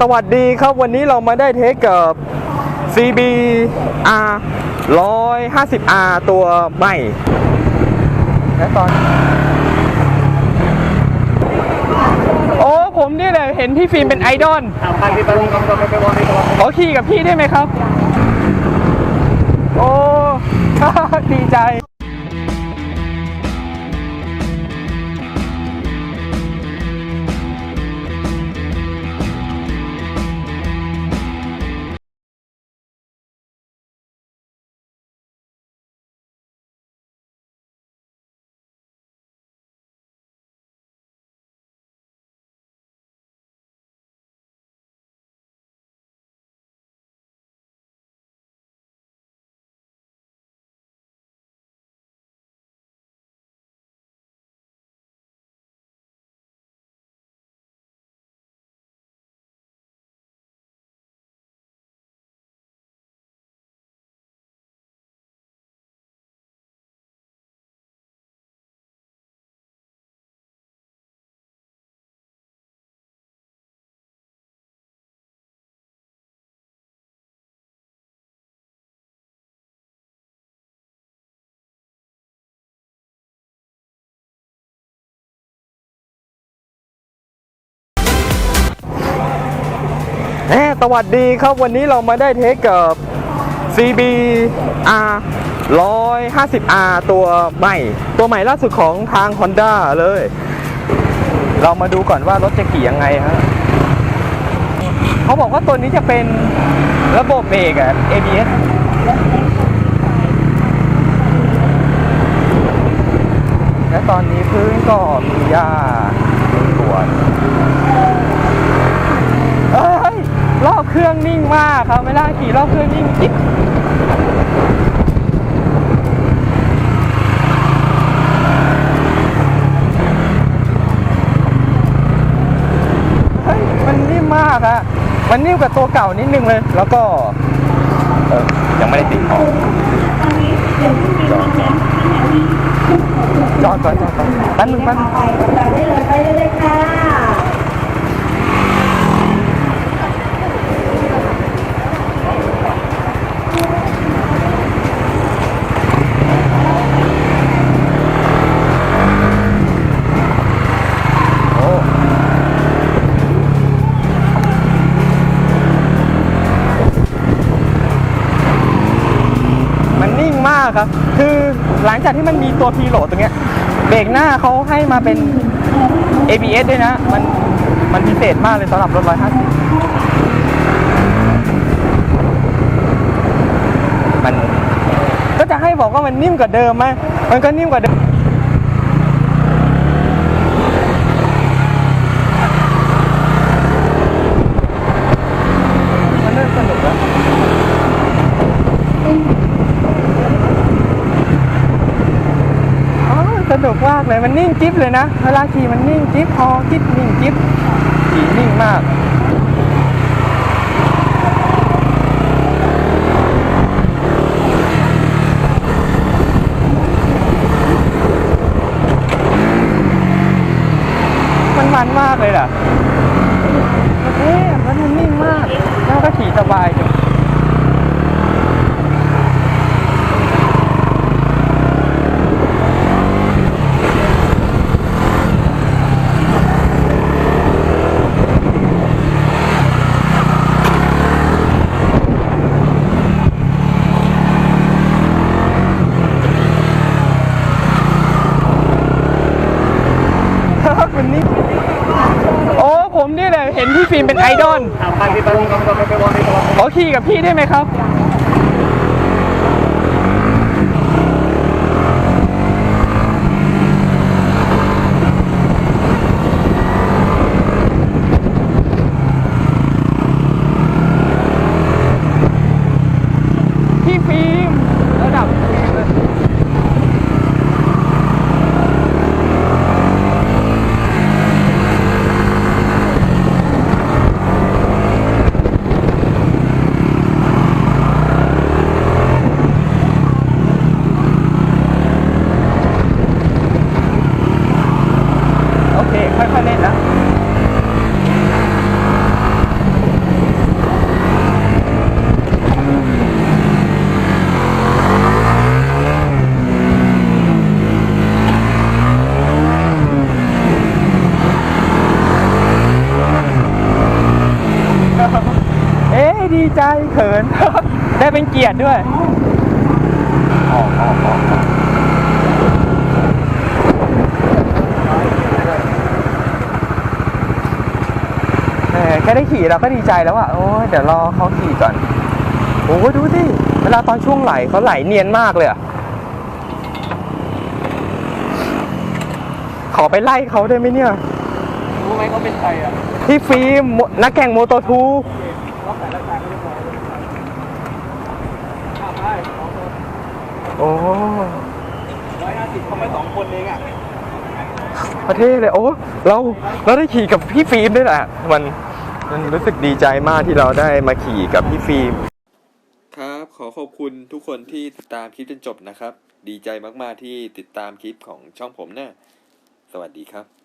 สวัสดีครับวันนี้เรามาได้เทสกับ CB R 150R ตัวใหม่และตอนโอ้ผมนี่แหละเห็นพี่ฟิล์มเป็นไอดอลขอขี่กับพี่ได้ไหมครับ โอ้ ดีใจ วัสดีครับวันนี้เรามาได้เทสกับ CB R 150R ตัวใหม่ ตัวใหม่ล่าสุดของทาง Honda เลย เรามาดูก่อนว่ารถจะขี่ยังไงฮะเขาบอกว่าตัวนี้จะเป็นระบบเบรกอะ ABS และตอนนี้พื้นก็มีหญ้ามีกวดเอ้ย รอบเครื่องนิ่งมากครับไม่ได้ขี่รอบเครื่องนิ่งจิ๊บเฮ้ยมันนิ่มมากอะมันนิ่มกว่าตัวเก่านิดนึงเลย แล้วก็เออยังไม่ได้ติดของจอดก่อนจอดก่อนแป๊บนึงแป๊บนึง ครับ คือหลังจากที่มันมีตัวพีโหลดตรงเนี้ยเบรกหน้าเขาให้มาเป็น ABS ด้วยนะ มันมันพิเศษมากเลยสำหรับรถ150มันก็จะให้บอกว่ามันนิ่มกว่าเดิมไหมมันก็นิ่มกว่าเดิม มันเริ่มสนุกแล้วอ๋ อสนุกมากเลยมันนิ่งจิ๊บเลยนะเวลาขี่มันนิ่งจิ๊บพอจิ๊บนิ่งจิ๊บขี่นิ่งมากมันมันมากเลยล่ะเอ๊ะมันนิ่งมาก แล้วก็ขี่สบายจังมันนิ่งโอ้ผมนี่แห ละเห็นพี่ฟิล์มเป็นไอดอลขอขี่กับพี่ได้ไหมครับ พี่ฟิล์มระดับเลย ใจเขิน ได้เป็นเกียรติด้วยออกออกออกแหมแค่ได้ขี่เราก็ดีใจแล้วอะโอ้ยเดี๋ยวรอเขาขี่ก่อน โอ้ยดูสิ เวลาตอนช่วงไหลเขาไหลเนียนมากเลยอะขอไปไล่เขาได้ไหมเนี่ย รู้ไหมเขาเป็นใครอะพี่ฟิล์มโมนักแข่งโมโตทู เขาแต่ละการก็เรียบร้อย ทำได้โอ้ร้อยห้าสิบเขาไม่สองคนเองอะประเทศเลยโอ้เราเราได้ขี่กับพี่ฟิล์มด้วยแหละมันมันรู้สึกดีใจมากที่เราได้มาขี่กับพี่ฟิล์มครับ ขอขอบคุณทุกคนที่ติดตามคลิปจนจบนะครับ ดีใจมากๆที่ติดตามคลิปของช่องผมนะสวัสดีครับ